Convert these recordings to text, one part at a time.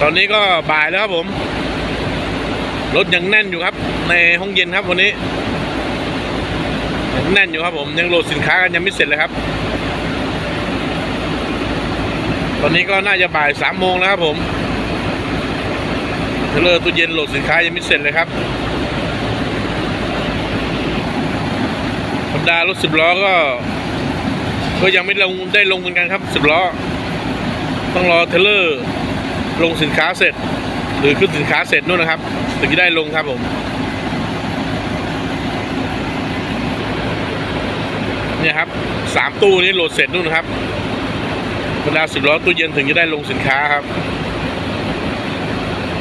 ตอนนี้ก็บ่ายแล้วครับผม รถยังแน่นอยู่ครับ ในห้องเย็นครับวันนี้ยังแน่นอยู่ครับผม ยังโหลดสินค้ากันยังไม่เสร็จเลยครับ ตอนนี้ก็น่าจะบ่ายสามโมงแล้วครับผมเทเลอร์ตู้เย็นโหลดสินค้ายังไม่เสร็จเลยครับบรรดารถสิบล้อก็ ก็ยังไม่ลงได้ลงเหมือนกันครับสิบล้อ ต้องรอเทเลอร์ ลงสินค้าเสร็จ หรือขึ้นสินค้าเสร็จนู่นนะครับ ถึงจะได้ลงครับผมเนี่ยครับสามตู้นี้โหลดเสร็จนู่นนะครับเวลาสิบล้อตู้เย็นถึงจะได้ลงสินค้าครับ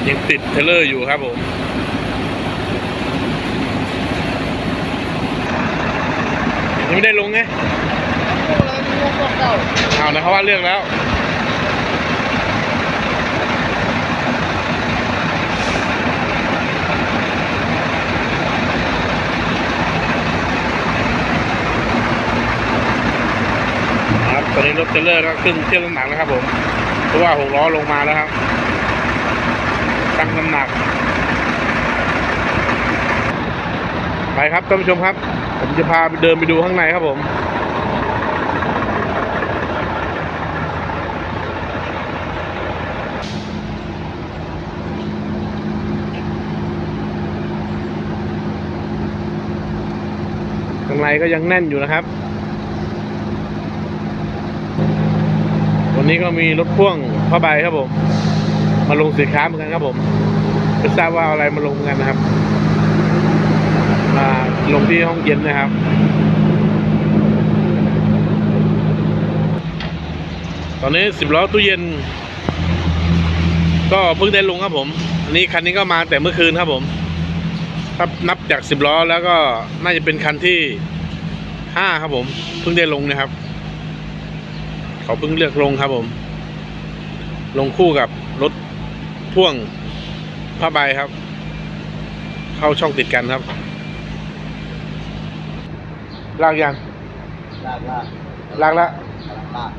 ยังติดเทเลอร์อยู่ครับผมยังไม่ได้ลงไงเอานะเขาว่าเลือกแล้ว ค รถเทรลเลอร์ก็ขึ้นเทียบน้ำหนักแล้วครับผมเพราะว่าหกล้อลงมาแล้วครับตั้งน้ำหนัก ไปครับท่านผู้ชมครับ ผมจะพาไปเดินไปดูข้างในครับผมข้างในก็ยังแน่นอยู่นะครับ วันนี้ก็มีรถพ่วงผ้าใบครับผม มาลงสินค้าเหมือนกันครับผมไม่ทราบว่าอะไรมาลงกันนะครับมาลงที่ห้องเย็นนะครับตอนนี้สิบล้อตู้เย็น ก็เพิ่งได้ลงครับผมอันนี้คันนี้ก็มาแต่เมื่อคืนครับผมถ้านับจากสิบล้อแล้วก็น่าจะเป็นคันที่ห้าครับผม เพิ่งได้ลงนะครับ เขาเพิ่งเลือกลงครับผม ลงคู่กับรถพ่วงผ้าใบครับ เข้าช่องติดกันครับ ลากยังลากลากลากแล้วลาก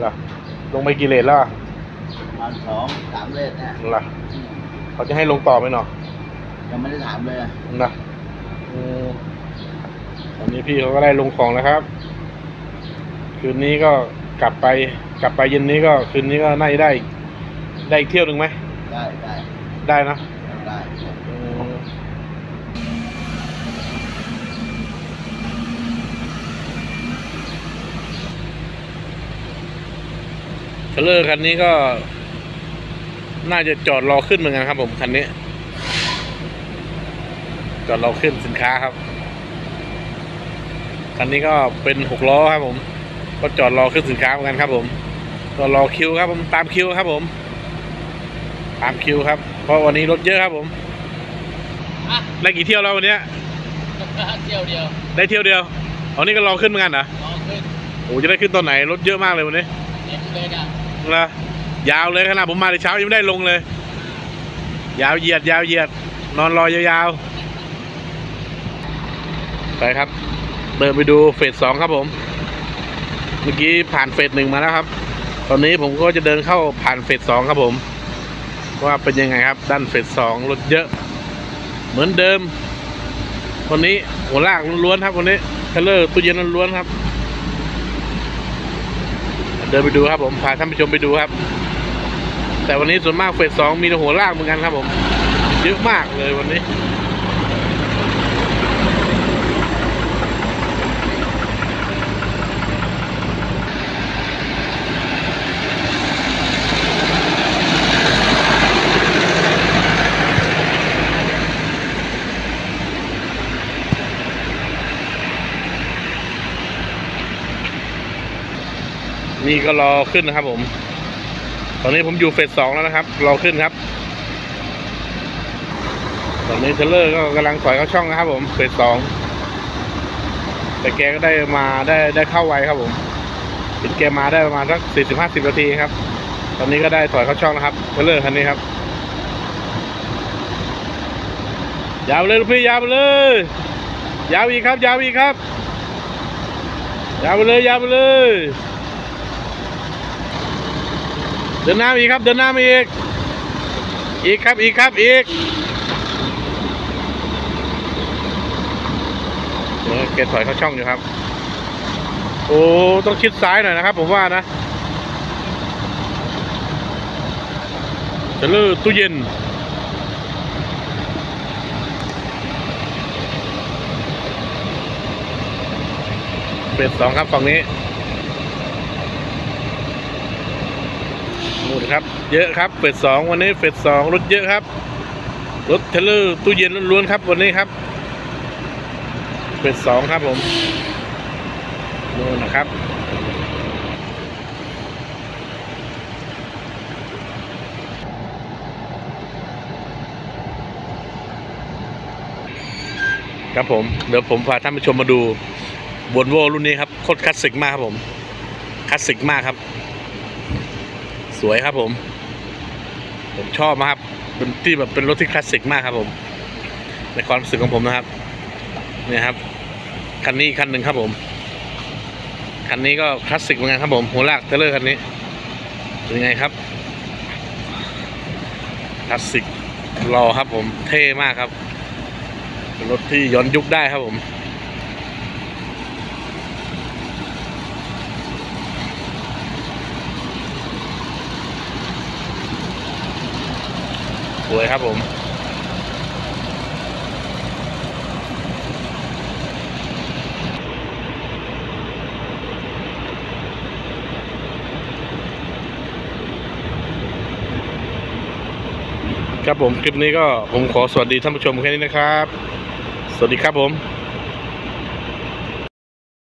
เหรอลงไปกี่เลนแล้วอะประมาณสองสามเลนเนี่ยเหรอเขาจะให้ลงต่อไหมเนาะยังไม่ได้ถามเลยอะนะอืมตอนนี้พี่เขาก็ได้ลงของแล้วครับ คืนนี้ก็ กลับไปกลับไปเย็นนี้ก็คืนนี้ก็น่าจะได้ได้อีกเที่ยวหนึ่งไหมได้ได้ได้นะได้เทรลเลอร์คันนี้ก็ น่าจะจอดรอขึ้นเหมือนกันครับผมคันนี้ จอดรอขึ้นสินค้าครับ คันนี้ก็เป็นหกล้อครับผม ก็จอดรอขึ้นสินค้าเหมือนกันครับผมก็รอคิวครับผมตามคิวครับผม ตามคิวครับ เพราะวันนี้รถเยอะครับผมอะได้กี่เที่ยวแล้ววันเนี้ยเที่ยวเดียวได้เที่ยวเดียวเอานี่ก็รอขึ้นเหมือนกันเหรอรอขึ้นโอ้จะได้ขึ้นตอนไหนรถเยอะมากเลยวันนี้เต็มเลยนะนะยาวเลยขนาดผมมาในเช้ายังไม่ได้ลงเลย ยาวเหยียด ยาวเหยียด นอนรอยาวๆไปครับ เดินไปดูเฟสสองครับผม เมื่อกี้ผ่านเฟสหนึ่งมาแล้วครับ ตอนนี้ผมก็จะเดินเข้าผ่านเฟสสองครับผม ว่าเป็นยังไงครับ ด้านเฟสสองรถเยอะ เหมือนเดิมวันนี้หัวลากล้วนๆครับวันนี้เทเลอร์ตู้เย็นล้วนๆครับ เดินไปดูครับผมพาท่านผู้ชมไปดูครับ แต่วันนี้ส่วนมากเฟสสองมีหัวลากเหมือนกันครับผม เยอะมากเลยวันนี้ นี่ก็รอขึ้นนะครับผม ตอนนี้ผมอยู่เฟสสองแล้วนะครับ รอขึ้นครับ ตอนนี้เทเลอร์ก็กำลังถอยเข้าช่องนะครับ ผมเฟสสองแต่แกก็ได้มาได้ได้เข้าไวครับผมเห็นแกมาได้ประมาณสักสี่สิบห้าสิบนาทีครับ ตอนนี้ก็ได้ถอยเข้าช่องนะครับเทเลอร์คันนี้ครับยาวเลยลูกพี่ยาวไปเลย ยาวอีกครับ ยาวอีกครับ ยาวไปเลยยาวไปเลย เดินหน้าอีกครับ เดินหน้าอีก อีกครับ อีกครับ อีกเออเกตถอยเข้าช่องอยู่ครับ โอ้ ต้องชิดซ้ายหน่อยนะครับ ผมว่านะจะเลือตู้เย็นเฟสสองครับฝั่งนี้ นู่นครับ เยอะครับเฟสสองวันนี้เฟสสองรถเยอะครับ รถเทรลเลอร์ตู้เย็นล้วนๆครับวันนี้ครับเฟสสองครับผมนู่นนะครับครับผมเดี๋ยวผมพาท่านผู้ชมมาดูวอลโวรุ่นนี้ครับโคตรคลาสสิกมากครับผมคลาสสิกมากครับ สวยครับผม ผมชอบมากครับเป็นที่แบบเป็นรถที่คลาสสิกมากครับผม ในความรู้สึกของผมนะครับเนี่ยครับคันนี้คันหนึ่งครับผมคันนี้ก็คลาสสิกเหมือนกันครับผมหัวลากเทเลอร์คันนี้เป็นไงครับคลาสสิกรอครับผมเท่มากครับ เป็นรถที่ย้อนยุคได้ครับผม สวยครับผม ครับผมคลิปนี้ก็ผมขอสวัสดีท่านผู้ชมแค่นี้นะครับ สวัสดีครับผม